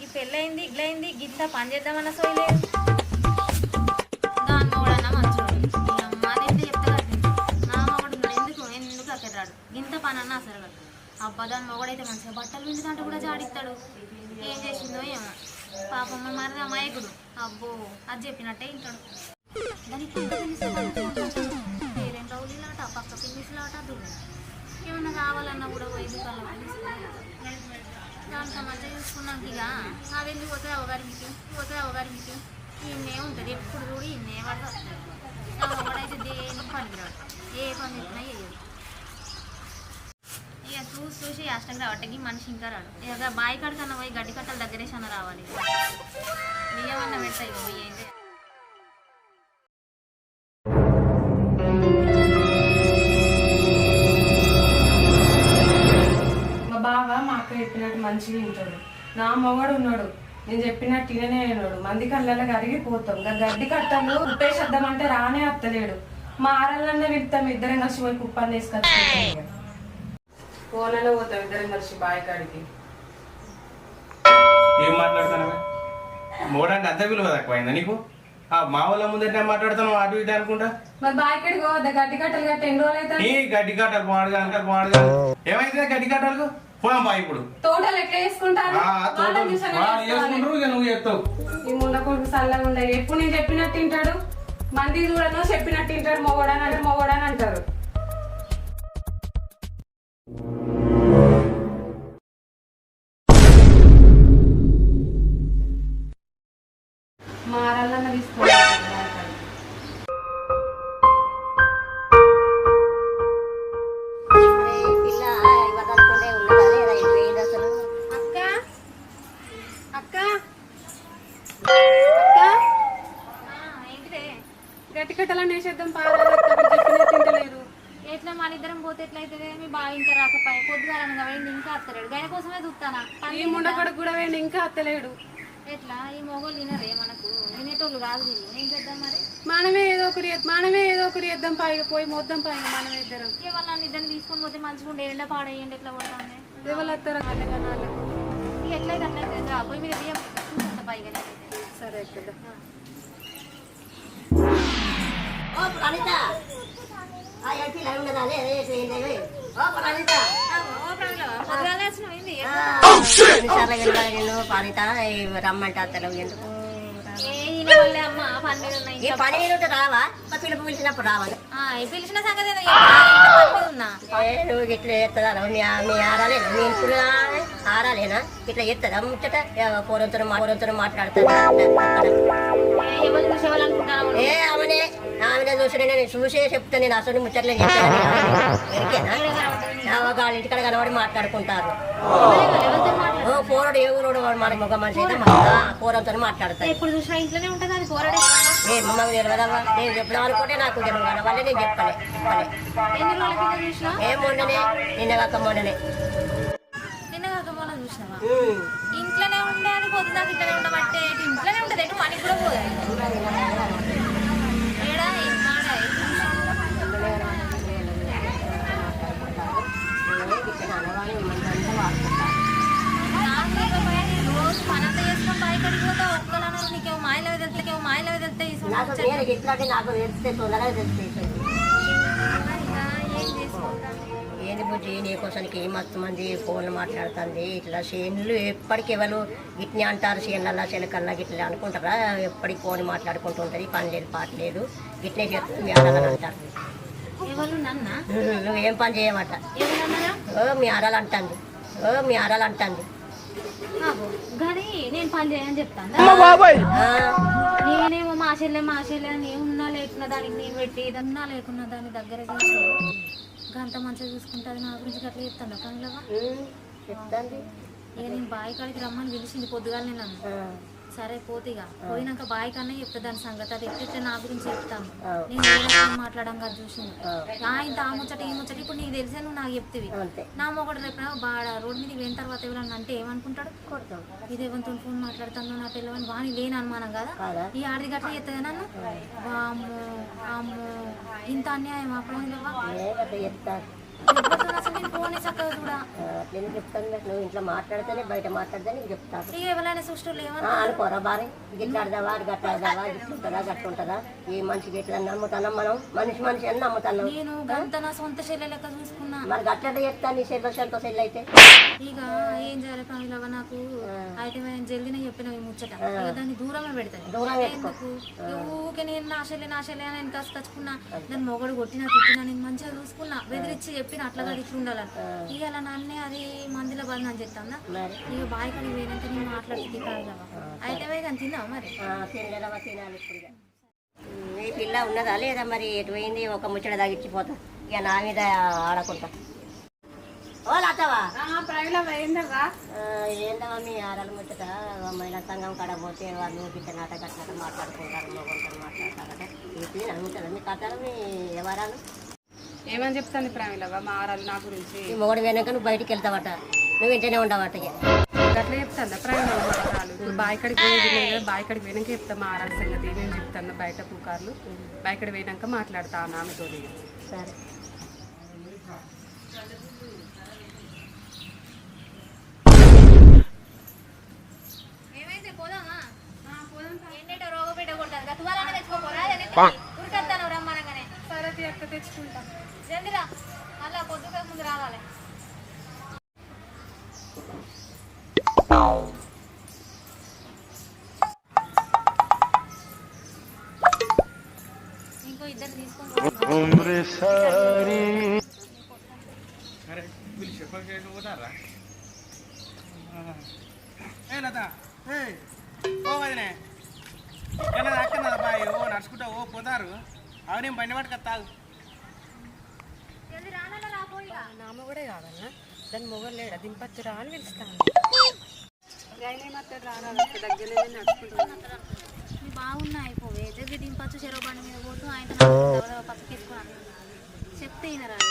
ఈ పెళ్ళయింది ఇగ్లయింది గింత పని చేద్దామన్న సోయి లేదు. దాని మొగుడన్నా మంచోడు. ఈ అమ్మ అదేంటి నా మొగుడు ఎందుకు? ఎందుకు అక్కడ రాడు గింత పని అన్నా అసలు అబ్బా దాని మొగుడైతే మంచిగా బట్టలు విందుకంటే కూడా జాడిస్తాడు. ఏం చేసిందో ఏమో. పాపమ్మ మరి అమాయకుడు. అబ్బో అది చెప్పినట్టే వింటాడు. దానికి ఇంత పేరెంట్ రౌలీలాట పక్క పిన్నిస్లాట దువ్వెన ఏమన్నా కావాలన్నా కూడా పోయి దుకాణంలో దానికి మంచిగా చూసుకున్నాక ఇక అది ఎందుకు పోతే అవగారి మీకు? పోతే అవగారి మీకు? ఇన్నే ఉంటుంది. ఎప్పుడు చూడు ఇన్నే పడుతుంది ఒకడైతే దేనికి పనికిరాడు ఏ పని చెప్పినా చేయదు ఇక చూసి చూసి అష్టం కాబట్టి మనిషి ఇంకా రాడు. ఇక బాయి కడకన్నా పోయి గడ్డి కట్టల దగ్గరేసి అన్న రావాలి బియ్యమన్నా పెడతాయి ఇక బియ్యం అయితే. మంచిగా వింటాడు నా మొగడు ఉన్నాడు. నేను చెప్పినట్టు ఈయనే ఉన్నాడు మంది కళ్ళలో కరిగిపోతాం ఇంకా గడ్డి కట్టలు ఉప్పేసేద్దామంటే రానే అత్తలేడు. మా ఆరల్లనే వెళ్తాం ఇద్దరం కలిసి పోయి కుప్పని తీసుకొచ్చుకుంటాం. కోనలో పోతాం ఇద్దరం కలిసి బావి కాడికి. ఏం మాట్లాడుతున్నావే? మోడానికి అంత విలువ తక్కువైందా నీకు? ఆ మా వాళ్ళ ముందట మాట్లాడుతున్నావు అటు ఇటు అనుకుంటా? మరి బావి కాడికి పోవద్దా? గడ్డి కట్టలు కట్టి ఎన్ని రోజులు అయితే నీ గడ్డి కట్టాలి పాడుగా అనక పాడుగా ఏమైతే గడ్డి కట్టాలకు? పోదాం బా ఇప్పుడు. తోటలు ఎట్లా తోటలు వాళ్ళని చూసి అలా వాళ్ళు చేసుకోవాలి. చేసుకుంటారు ఇక నువ్వు చెప్తావు. ఈ ముండ కొడుకు చల్లగా ఉండదు ఎప్పుడు నేను చెప్పినట్టు తింటాడు? మంది చూడను చెప్పినట్టు తింటాడు. మొగోడని అంటే మొగోడని అంటారు. మారాలన్న తీసుకోవాలి మనమే ఏదో ఒకటి చేద్దాం పైగా పోయి మొద్దాం పైగా మనమే ఇద్దరం. ఇక వాళ్ళ ఇద్దరిని తీసుకొని పోతే మంచిగా ఉండే ఎండ పాడేయండి ఎట్లా కొడతానే ఎవరు వస్తారో? వాళ్ళగా ఎట్లయితే అట్లయితే పోయి బియ్యం చూసుకుంటా పైగా. సరే కదా ఓ ప్రణీత. ఆ అదే అదే. ఓ? ఎన్నిసార్లు రమ్మంటే అత్తలు ఎందుకు? ఏ పని ఉంటే రావా? మా పిలుపు పిలిచినప్పుడు రావాలి పిలిచిన సంగతి నువ్వు ఇట్లా చేస్తుందా? మీ మీ ఆరాలేనా? మీ ఇప్పుడు ఆరాలేనా? ఇట్లా చేస్తుందా? ముచ్చట? మాట్లాడుతుందా? ఏ, ఆమెనే ఆమెనే చూసి నేను చూసే చెప్తా నేను అసలు ముచ్చట్లే చెప్తాను. ఇంటికాడ కనబడి మాట్లాడుకుంటారు. ఓ పోరడు ఏ ఊరోడు వాడు మన మగ మనిషి అయితే పూరంతో మాట్లాడతాయి ఎప్పుడు చూసినా ఇంట్లోనే ఉంటుంది అది పోరాడే. ఏ మమ్మల్ని తెలియదమ్మా నేను అనుకుంటే నాకు తెలియదు వాళ్ళ వల్లే నేను చెప్పలే. చెప్పలే. ఎన్ని రోజుల కింద చూసినా? ఏ మొన్ననే. నిన్న కాక మొన్ననే. నిన్న కాక మొన్న చూసినావా? ఉమ్. ఇంట్లోనే ఉండే అది పొద్దుదాకా ఇంట్లోనే ఇటు ఇంట్లోనే ఉంటుంది పనికి కూడా పోదు ఏడా ఈ మాడ, ఈ నాకు ఇక పోయి రోజు పనంతా చేసుకొని బయట అడిగిపోతావు ఒక్కలన్నారు నీకేమో మాయలో వెళ్తాకేమో మాయలో వెళ్తే ఈ నాకు సంవత్సరం నేను ఎట్లాంటి నాకు తెలిస్తే తొందరగా తెలిస్తే ఏం చేసుకుంటాను ఏంది బుజ్జి నీకోసానికి మస్తు మంది ఫోన్లు మాట్లాడుతుంది? ఇట్లా చేనులు ఎప్పటికి ఎవరు గిట్ని అంటారు చేనులల్లా చిలకల్లా గిట్లా అనుకుంటారా? ఎప్పటికి ఫోన్ మాట్లాడుకుంటూ ఉంటుంది పని లేదు పాట లేదు గిట్నే చేస్తుంది మీ ఆరాలని అంటారు. నువ్వేం పని చేయమట? ఓ మీ ఆరాలు అంటుంది. ఓ మీ ఆరాలు అంటుంది. నేను పని చేయని చెప్తాను ఆ, నేనేమో మా చెల్లె మా చెల్లె అని ఉన్నా లేకున్నా దానికి నేను పెట్టి ఇదన్నా లేకున్నా దాని దగ్గర గంట మంచిగా చూసుకుంటుంది నా గురించి అట్లా చెప్తాను చెప్తాంది. ఇక నేను బావి కాడికి రమ్మని పిలిచింది పొద్దుగాలనే నన్ను. సరే పోతిగా పోయినాక బాయ్ కన్నా చెప్తా దాని సంగతి. అది ఎట్లా నా గురించి చెప్తాను. నేను మాట్లాడడం కదా చూసింది. ఆ. ఆ ఇంత ఆ ముచ్చట ఈ ముచ్చట ఇప్పుడు నీకు తెలిసే నువ్వు నాకు చెప్తివి. నా మొగడు రేపు బాడ రోడ్ మీద పోయిన తర్వాత ఎవరన్నా అంటే ఏమనుకుంటాడు? ఇది ఎవరితో ఫోన్ మాట్లాడుతాను నా పిల్లవని వాణి లేని అనుమానం కదా? ఈ ఆడిది గట్ల చెప్తుంది నన్ను? వామ్మో అమ్మో ఇంత అన్యాయం అప్పుడైందవ్వా నేను ఫోన్ చక్కగా చూడా. ఆ, నేను చెప్తాను నువ్వు ఇంట్లో మాట్లాడితేనే బయట మాట్లాడితే నీకు చెప్తాను. ఇక ఎవరైనా సృష్టిలో ఆ, ఏమన్నా అనుకోరా బారి గిట్ల ఆడదావా అది గట్ల ఆడదావా ఇట్లుంటుందా గట్ల ఉంటుందా? ఏ మనిషికి ఎట్లా మనం? మనిషి మనిషి అని నమ్ముతున్నాం. నేను గంత నా సొంత చెల్లె లెక్క చూసుకున్నా. మరి గట్ల చెప్తా నీ అయితే. ఇక ఏం చేయాలి పనులవ నాకు? అయితే జల్దినే చెప్పిన ఈ ముచ్చట. ఇక దాన్ని దూరమే పెడతాను దూరం ఎందుకు? ఊకే నేను నా చెల్లె నా చెల్లె అని వెనకాసి కచ్చుకున్నా. దాన్ని మొగడు కొట్టినా తిట్టినా నేను మంచిగా చూసుకున్నా. బెదిరించి చెప్పిన అట్లా కాదు ఇట్లా ఉండాలని ఇక అలా నన్నే అది మందిలో బంద్ అని చెప్తాను మరి? ఇక బాయ్ కడిగి పోయినాక నేను మాట్లాడుతుంది కాదు అయితే కానీ తిందావా మరి? ఆ, తినలేదమ్మా తినాలి ఇప్పుడు ఈ పిల్ల ఉన్నదా లేదా మరి? ఎటు పోయింది? ఒక ముచ్చట తగ్గించిపోతా ఇక నా మీద ఆడకుంటా. ఓ లతవా ఏందమ్మా మీ ఆడల ముచ్చట. మహిళా సంఘం కాడ పోతే వాళ్ళు గిట్ట నాట కట్టినట్టు మాట్లాడుకుంటారు మొగంటారు మాట్లాడతారట ఇది నమ్ముతుందా మీ కథలు మీ వివరాలు ఏమని చెప్తాను ప్రమిలవ్వ మా ఆరాలు నా గురించి. ఈ మొగడు పోయినాక నువ్వు బయటికి వెళ్తావట. నువ్వు ఇంటనే ఉండవట ఇక. అట్లా చెప్తాను ప్రమిలవ్వ ఆరాలు? ఇప్పుడు బాయికడికి పోయేది లేదు బాయికడికి పోయినాక చెప్తాం మా ఆరాల సంగతి. నేను చెప్తాను బయట పుకార్లు. బాయికడి పోయినాక మాట్లాడతా ఆమెతో సరే. ఏమైతే పోదామా? ఏంటంటే రోగపేట కొడతాను గతువాలని తెచ్చుకోపోరా ఉరికెత్తాను రమ్మనగానే సరే అక్క తెచ్చుకుంటా. జల్దిరా మళ్ళా పొద్దుగా ముందు రావాలి. ఇంకో ఇద్దరు నడుచుకుంటా ఓ పోతారు. అవునేం బండి పట్టుక తాగు నా మొగడే కాదన్నా. దాని మొగలు లేడా? దింపచ్చురా అని పిలుస్తాను దగ్గరనే నడుచుకుంటున్నాను మీ బాగున్నా అయిపోవే దగ్గర దింపచ్చు చెరువు బండి మీద పోతూ ఆయన పక్కకెత్తుకున్నాను చెప్తే ఈయన రాదు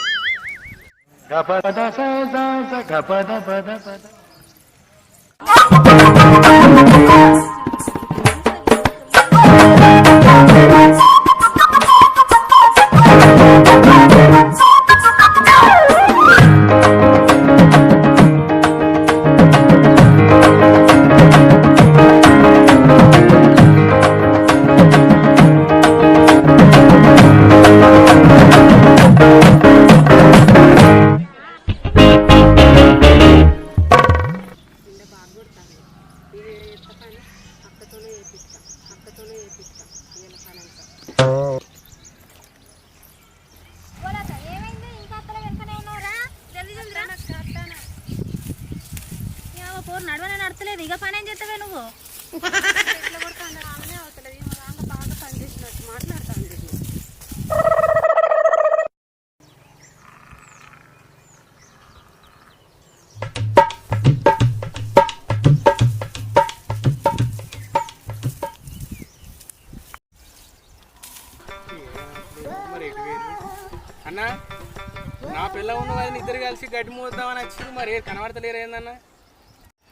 కలిసి గడ్డి మోద్దామని వచ్చింది. మరి కనబడతలేరు ఏందన్న?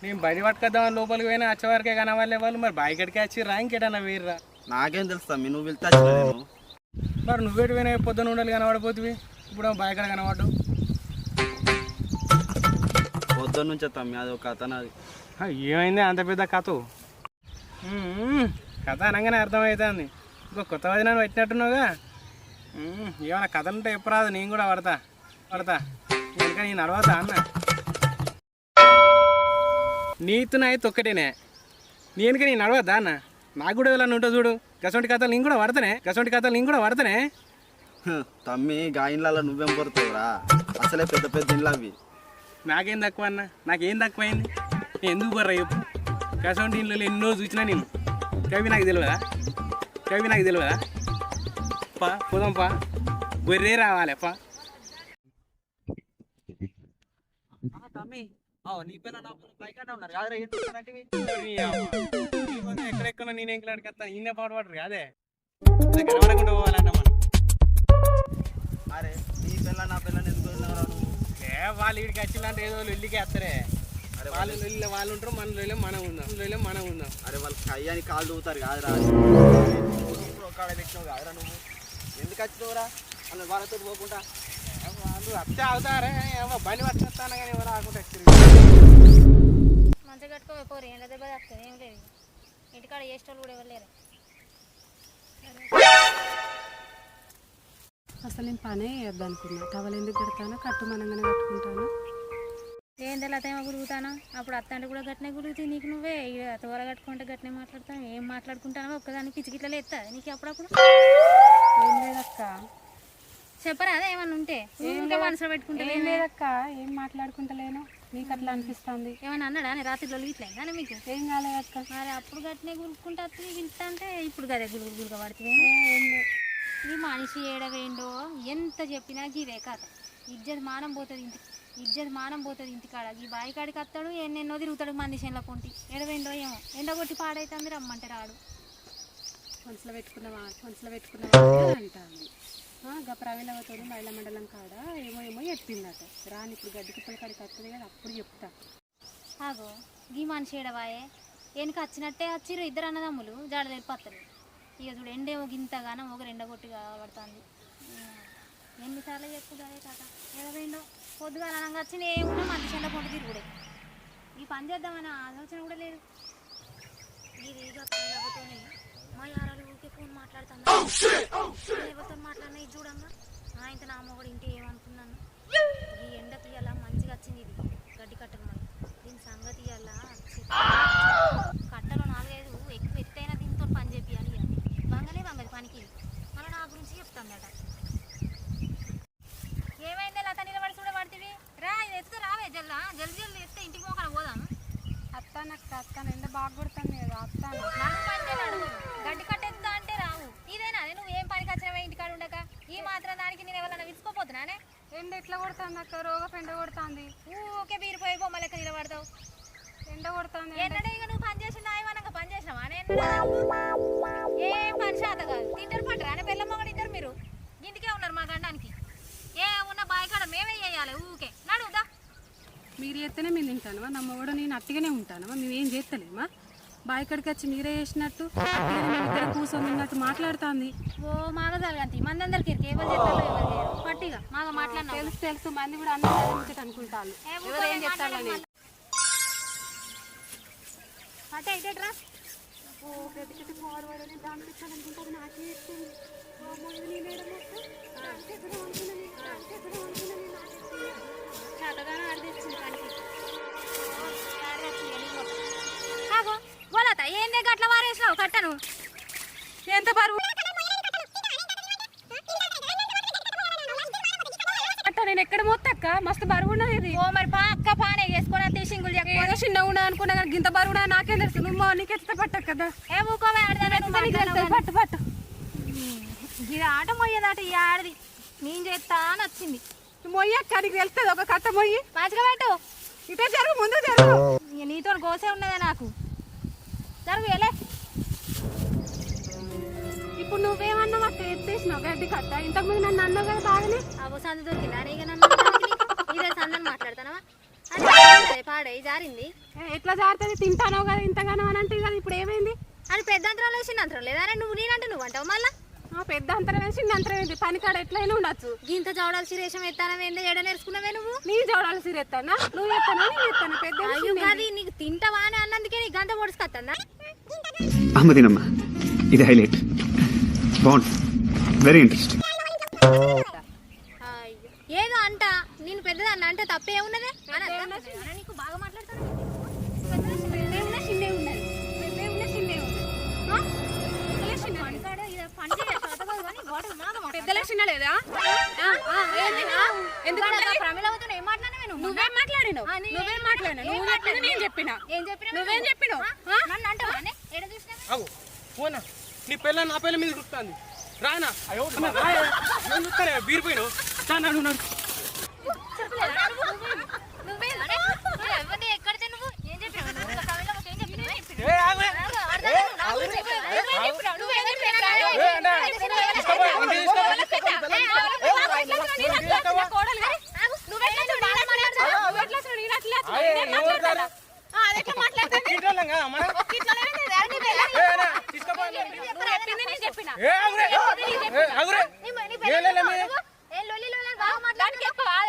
నేను బయట పట్టుకొద్దామని లోపలికి పోయినా వచ్చేవరకే కనవాలే వాళ్ళు. మరి గడికి వచ్చి రా ఇంకేటన్నా వేరురా? నాకేం తెలుస్తా మీ నువ్వు వెళ్తే మరి నువ్వేటి పోయినా పొద్దున ఉండాలి కనబడిపోతుంది ఇప్పుడు బాయ్ కడ కనబడ్డావు. పొద్దున్న నుంచి తమ్మి అది ఒక కథ నాది. ఏమైంది? అంత పెద్ద కథ. కథ అనగానే అర్థమవుతుంది ఇంకో కొత్త వదినాన్ని పెట్టినట్టున్నావుగా. ఏమైనా కథలు ఉంటే ఎప్పుడు నేను కూడా పడతా. పడతా. ఇంకా నేను అడవతా అన్న. నీతు నాయత్ ఒక్కటేనే. నేను నేను నడవద్దా అన్న? నాకు కూడా ఇలా ఉంటా చూడు. గసంటి కథలు నేను కూడా పడతానే. గసంటి కథలు నేను కూడా పడతానే. తమ్మి గాయన్లలో నువ్వేం పడుతావురా అసలే పెద్ద పెద్ద ఇండ్లు అవి. నాకేం తక్కువ అన్న? నాకేం తక్కువైంది? నేను ఎందుకు బర్రా చెప్పు. కసంటి ఇళ్ళు ఎన్నో చూసినా నేను. కవి నాకు తెలియదా కవి నాకు తెలియదా పా పోదాం పా. గొర్రె రావాలి పా. తమ్మి నీ పిల్ల నా పిల్ల పైకనే ఉన్నారు. కాదురా ఏంటి ఇట్లాంటివి? ఎక్కడెక్కడ నేను వస్తాను ఈయన పాటు పడరు అదే కనబడకుండా పోవాలన్న మనం. అరే నీ పిల్ల నా పిల్లని ఎందుకు ఏ వాళ్ళు ఇక్కడికి వచ్చిందంటే ఏదో లొల్లికి వేస్తారే. అరే వాళ్ళు లొల్లి వాళ్ళు ఉంటారు మన లొల్లి మనం ఉందాం లొల్లి మనం ఉందాం అరే వాళ్ళు కయ్యాని కాళ్ళు దూతారు కాదురా. ఇప్పుడు ఒక్కడ పెట్టినావు కాదురా నువ్వు. ఎందుకు వచ్చినావురా? అన్న వాళ్ళతో పోకుండా. ఏ అత్తే అవుతారే ఏమో బండి వచ్చేస్తాను కానీ ఎవరు ఆకుండా మంచిగా కట్టుకోవే పోరు ఎండ దెబ్బ తాకుతుంది ఏం లేదు. ఇంటికాడ చేసేటోళ్ళు కూడా ఎవరు లేరు. అసలు నేను పనే చేయొద్దు అనుకున్నా. టవల్ ఎందుకు కడతానో కట్టుమనంగానే కట్టుకుంటాను. ఏం తెల్లతేమో గురుగుతాను అప్పుడు అత్త అంటే కూడా గట్టినే గురుగుతుంది నీకు నువ్వే. ఇక తోర కట్టుకుంటే గట్టినే మాట్లాడతావు ఏం మాట్లాడుకుంటానో ఒక్కదానికి కిచకిట్లలో ఎత్తా నీకు అప్పుడప్పుడు? ఏం లేదక్క. చెప్పరా అదే ఏమన్నా ఉంటే? ఊరికే మనసులో పెట్టుకుంటే ఏం లేదక్క ఏం మాట్లాడుకుంటలేను. నీకు అట్లా అనిపిస్తుంది. ఏమన్నా అన్నాడా? నేను రాత్రి లొల్లి ఇట్లా కానీ మీకు ఏం కాలేదక్క. మరి అప్పుడు గట్టినే గురుక్కుంటా వస్తుంది ఇంత అంటే ఇప్పుడు కదే గురుగు గురుగా పడుతుంది. ఈ మనిషి ఏడవేండో ఎంత చెప్పినా ఇదే కథ. ఇజ్జత్ మానం పోతుంది ఇంటి ఇజ్జత్ మానం పోతుంది ఇంటికాడ ఈ బావి కాడికి వస్తాడు ఎన్నెన్నో తిరుగుతాడు మంది చేనుల కొంటి. ఏడవేండో ఏమో. ఎండగొట్టి పాడైతుంది రమ్మంటే రాడు. మనసులో పెట్టుకున్నావా? మనసులో పెట్టుకున్నావా? అంటాను గా ప్రవీణవతో మహిళా మండలం కాడ ఏమో ఏమో చెప్పిందట. రాని ఇప్పుడు గడ్డి కుప్పల కాడికి వస్తుంది కదా అప్పుడు చెప్తా. ఆగో గీ మనిషి ఏడవాయే? వెనక వచ్చినట్టే వచ్చిర్రు ఇద్దరు అన్నదమ్ములు జాడ తెలిపత్తరు ఇక చూడు ఎండేమో గింతగానో ఒక ఎండగొట్టి పడుతుంది ఎన్నిసార్లు చెప్పుదారే కాక ఏడవేండో? పొద్దుగా అనగా వచ్చిన ఏమున్నా మంచి చెండ పొంటి తిరుగుడే. ఈ పని చేద్దామని ఆలోచన కూడా లేదు. ఇది ఇక మా యారాలు ఊరికే ఫోన్ మాట్లాడుతున్నా ఎవరితో మాట్లాడినా? ఇది చూడంగా ఆ ఇంత నా మొగడు ఇంటి ఏమనుకున్నాను? ఈ ఎండకి ఇలా మంచిగా వచ్చింది ఇది. గడ్డి కట్టలు మరి దీని సంగతి ఇలా కట్టలో నాలుగైదు ఎక్కువ ఎత్తైన దీంతో పని చేపియాలి ఇక. వంగలే వంగది పనికి. మళ్ళీ నా గురించి చెప్తాందట ఏమైంది లత? నిలబడి చూడబడుతుంది రా ఇది ఎత్తుకు రావే జల్దా జల్ది జల్ది ఎత్తే ఇంటికి పోకన పోదాం అత్త నాకు అత్త ఎండ బాగా కొడుతుంది కదా అత్త నడుము గడ్డి కట్టెత్తా అంటే రావు ఇదేనా అదే నువ్వు ఏం పనికి వచ్చినావే ఇంటికాడ ఉండక ఈ మాత్రం దానికి నేను ఎవరైనా విసుకోపోతున్నానే ఎండ ఎట్లా కొడుతుంది అక్క? రోగ ఎండ కొడుతుంది. ఊకే బీరిపోయి బొమ్మ లెక్క నిలబడతావు. ఎండ కొడుతుంది ఏంటంటే ఇక నువ్వు పని చేసిన నాయమనంగా పని చేసినావా ఏం పని శాత కాదు. తింటారు పట్టరా అనే పిల్ల మొగడు ఇద్దరు మీరు. ఇంటికే ఉన్నారు మా గండానికి. ఏ ఉన్న బాయ్ కాడ మేమే చేయాలి ఊకే. నడుదా మీరు చేస్తేనే మేము తింటాను నమ్మ కూడా నేను అట్టిగానే ఉంటాను మేము ఏం చేస్తలేమా? బావి కడికి వచ్చి మీరే చేసినట్టు అట్టిగానే మేము ఇద్దరం కూర్చొని ఉన్నట్టు మాట్లాడుతుంది. ఓ మాగ జరగంతి మంది అందరికి ఇరికి ఎవరు చేస్తారు ఎవరు చేయరు. పట్టిగా మాగ మాట్లాడినా తెలుసు తెలుసు. మంది కూడా అందరూ అనుకుంటాను ఏ ఎవరు చెప్తారని అటే ఇటేట్రా ఆడదిస్తుంది బోలత ఏందే గట్ల వారేసినావు? కట్టను. ఎంత బరువు నేను ఎక్కడ మొత్తక్క మస్తు బరువు ఉన్నది ఇది. ఓ మరి పా అక్క పానే వేసుకొని అత్తే సింగులు ఏదో చిన్నగా ఉన్నా అనుకున్నా కానీ గింత బరువు ఉన్నది నాకేం తెలుసు. నువ్వు నీకు ఎత్త పట్టకు కదా ఏ ఊకోవే ఆడదానే. పట్టు పట్టు. ఇది ఆట మొయ్యేదాట ఈ ఆడది. నేను చేస్తా అని వచ్చింది. మొయ్యక్క నీకు తెలుస్తుంది. ఒక కట్ట మొయ్యి. మంచిగా పెట్టు. ఇటే జరుగు ముందు జరుగు. నీతో గోసే ఉన్నదే నాకు. జరుగు ఎలే ఇప్పుడు నువ్వేమన్నావు అక్క ఎత్తేసినావు గడ్డి కట్ట. ఇంతకు ముందు నన్ను అన్నావు కదా బాగానే అబ్బో సంద దొరికిందా? నన్ను? ఇదే సందని మాట్లాడతానవా? అది పాడే జారింది. ఎట్లా జారుతుంది? తింటానో కదా ఇంతగానో అని అంటే కదా ఇప్పుడు ఏమైంది? అది పెద్ద అంతరాలు చిన్న అంతరం లేదా నువ్వు నేనంటే నువ్వు అంటావు మళ్ళా? పెద్ద అంతరం వేసి అంతరం ఏంటి పని కాడ ఎట్లయినా ఉండొచ్చు. గింత చౌడాల్సి రేషం ఎత్తానవేందే ఎడ నేర్చుకున్నావే నువ్వు? నీ చూడాలి సిరెత్తానా? నువ్వు ఎత్తానా? నేను ఎత్తాను? పెద్ద నీకు తింటావా అని అన్నందుకే నీకు గంత పొడుచుకొస్తుందా అహ్మదీనమ్మ. ఇది హైలైట్. బాగుంది. Very interesting. ఏదో అంట. నేను పెద్దదాన్ని అంటే తప్పే ఉన్నదే. నీకు బాగా మాట్లాడతాను. పెద్దే ఉన్నా చిన్నే లేదా? నువ్వు నువ్వేం? మాట్లాడినావు? నువ్వేం మాట్లాడినావు? నువ్వు చెప్పిన. ఏం చెప్పినా? నువ్వేం చెప్పినావు? నన్ను పెళ్ళ నా పెళ్ళ మీద గుర్తుంది రానా? నేను చూస్తానే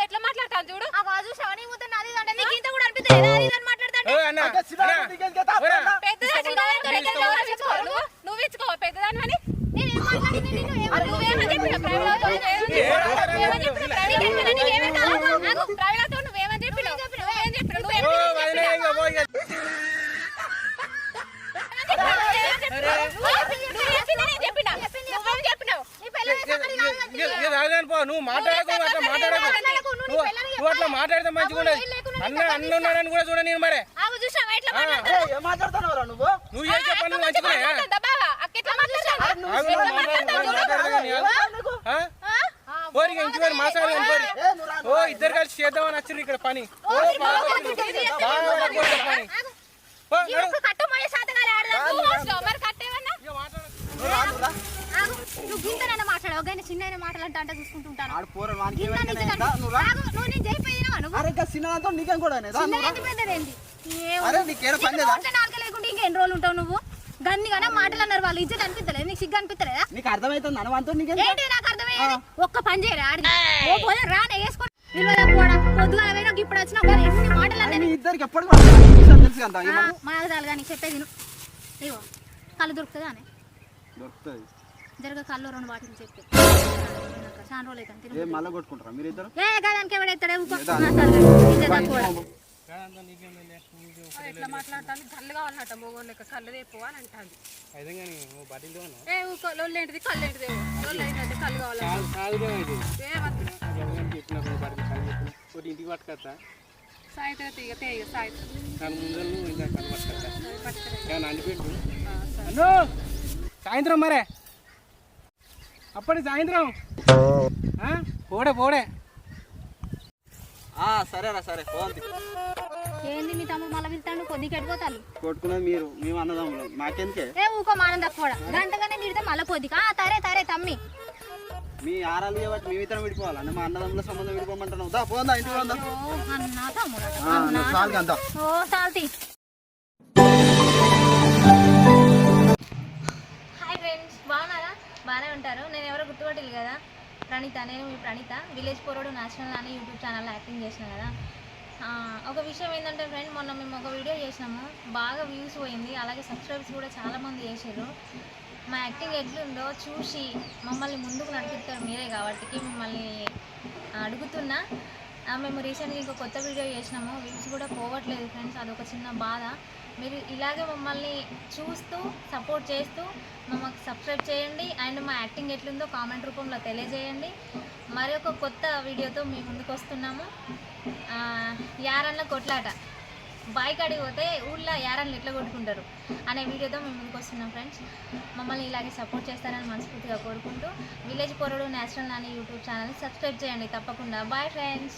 ఎట్లా మాట్లాడతాను చూడు? ఆ బాజు శ్రవణి పోతున్న అది ఇది అంటే నీకు ఇంత కూడా అనిపిస్తుంది అది ఇది అని మాట్లాడతాంటే ఏ, అన్నా, అన్నా. ఓరా. నువ్వు ఇచ్చుకో పెద్దదాని అని నేనేం మాట్లాడింది నిన్ను ఏం- నువ్వేమని చెప్పినావు? ప్రవీణతో నువ్వేమని ఏ, ఆగురే, నువ్వేమని ఆగురే. చెప్పినావు? ప్రవీణ్ చెప్పినా నీకేమీ కాదు. ఆగు, ప్రవీణతో నువ్వేమని చెప్పినావు? నువ్వేం చెప్పినావు? ఓ, నువ్వేమని వదిలే, ఇంకా పో, ఇక. ఇక, నువ్వు మాట్లాడకు అట్లా మాట్లాడకు. నువ్వు అట్లా మాట్లాడితే మంచిగా ఉండదు అన్న అన్న ఉన్నాడని కూడా చూడ నేను మరి. నువ్వు? నువ్వు ఏం చెప్పాను మంచిగా మాసాలు పోరి? ఓ ఇద్దరు కలిసి చేద్దామని వచ్చారు ఇక్కడ పని. ఓ పని. నువ్వు కానీ చిన్న మాటలంటే అంటే చూసుకుంటుంటాను నుంచి దా, నువ్వు నేను జరిపోయినా నువ్వు? అరే ఇంకా చిన్నదాంతో నీకేం కూడా రోజులు ఉంటావు నువ్వు? గన్నిగానే మాటలు అన్నారు వాళ్ళు. ఇజ్జత్ అనిపిస్తలేదు. నీకు సిగ్గు అనిపిస్తలేదా? నీకు అర్థమవుతుంది అనువంతో ఏంటి నాకు అర్థమయ్యేది? ఒక్క పని చేయరా రానే వేసుకో నిల్వదా పోడా? పొద్దుగా పోయినా ఇప్పుడు వచ్చినా కానీ ఎన్ని మాటలు అన్నది మీ ఇద్దరికి ఎప్పుడు కూడా విషయం తెలుసు కదా ఏమన్నా మాగదాలు కానీ చెప్పేది కళ్ళు దొరుకుతుందా అని? దొరుకుతుంది జరగ కళ్ళు రెండు వాటికి చెప్పి. చాలా రోజులు అయితే తిను. ఏం మళ్ళీ కొట్టుకుంటారా? మీరు ఇద్దరు? ఏ గదానికి. ఎట్లా మాట్లాడతాను? కళ్ళు కావాలన్నట మొగోళ్ళు లెక్క కళ్ళు తెప్పు అని అంటాను అయితే కానీ నువ్వు బట్టలు ఉన్నావు ఏ ఊకో లొల్లు ఏంటిది కళ్ళు ఏంటిది లొల్లు ఏంటంటే కళ్ళు కావాలి ఇంటికి పట్టుకొస్తా. సాయంత్రం తీగ తేగ సాయంత్రం. ముందర నువ్వు ఇంకా కళ్ళు పట్టుకొస్తా ఏమన్నా అండిపెట్టు అన్నో సాయంత్రం మరే అప్పటి సాయంత్రం. ఆ? పోడే పోడే. ఆ, సరేరా సరే పోంది ఏంది మీ తమ్ముడు మళ్ళీ వెళ్తాడు కొద్దిగా ఎడిపోతాను కొట్టుకునేది మీరు మేము అన్నదమ్ములు. మాకెందుకే? ఏ ఊకో మానం తక్కువ గంటగానే తిడితే మళ్ళీ కొద్దిగా తరే తరే తమ్మి. మీ ఆరాలు కాబట్టి మేము ఇద్దరం విడిపోవాలండి మా అన్నదమ్ముల సంబంధం విడిపోమంటున్నావు. దా పోందా ఇంటికి పోందా? ఓ అన్నా తమ్ముడు. ఓ సాల్తీ బాగానే ఉంటారు. నేను ఎవరో గుర్తుపట్టిల్లు కదా ప్రణీత. నేను మీ ప్రణీత. విలేజ్ పోరోడు నేషనల్ అని యూట్యూబ్ ఛానల్లో యాక్టింగ్ చేసిన కదా. ఒక విషయం ఏంటంటే ఫ్రెండ్ మొన్న మేము ఒక వీడియో చేసినాము. బాగా వ్యూస్ పోయింది. అలాగే సబ్స్క్రైబ్స్ కూడా చాలామంది చేసారు మా యాక్టింగ్ ఎట్లుందో చూసి మమ్మల్ని ముందుకు నడిపిస్తారు మీరే కాబట్టి మిమ్మల్ని అడుగుతున్నా. మేము రీసెంట్గా ఇంకో కొత్త వీడియో చేసినాము. వ్యూస్ కూడా పోవట్లేదు ఫ్రెండ్స్. అదొక చిన్న బాధ. మీరు ఇలాగే మమ్మల్ని చూస్తూ సపోర్ట్ చేస్తూ మమ్మల్ని సబ్స్క్రైబ్ చేయండి. అండ్ మా యాక్టింగ్ ఎట్లుందో కామెంట్ రూపంలో తెలియజేయండి. మరి ఒక కొత్త వీడియోతో మీ ముందుకు వస్తున్నాము. యారన్న కొట్లాట. బాయ్ కాడికి పోతే ఊళ్ళో యారన్లు ఎట్లా కొట్టుకుంటారు అనే వీడియోతో మేము ముందుకు వస్తున్నాం ఫ్రెండ్స్ మమ్మల్ని ఇలాగే సపోర్ట్ చేస్తారని మనస్ఫూర్తిగా కోరుకుంటూ. విలేజ్ పొరడు నేషనల్ అనే యూట్యూబ్ ఛానల్ సబ్స్క్రైబ్ చేయండి తప్పకుండా. Bye friends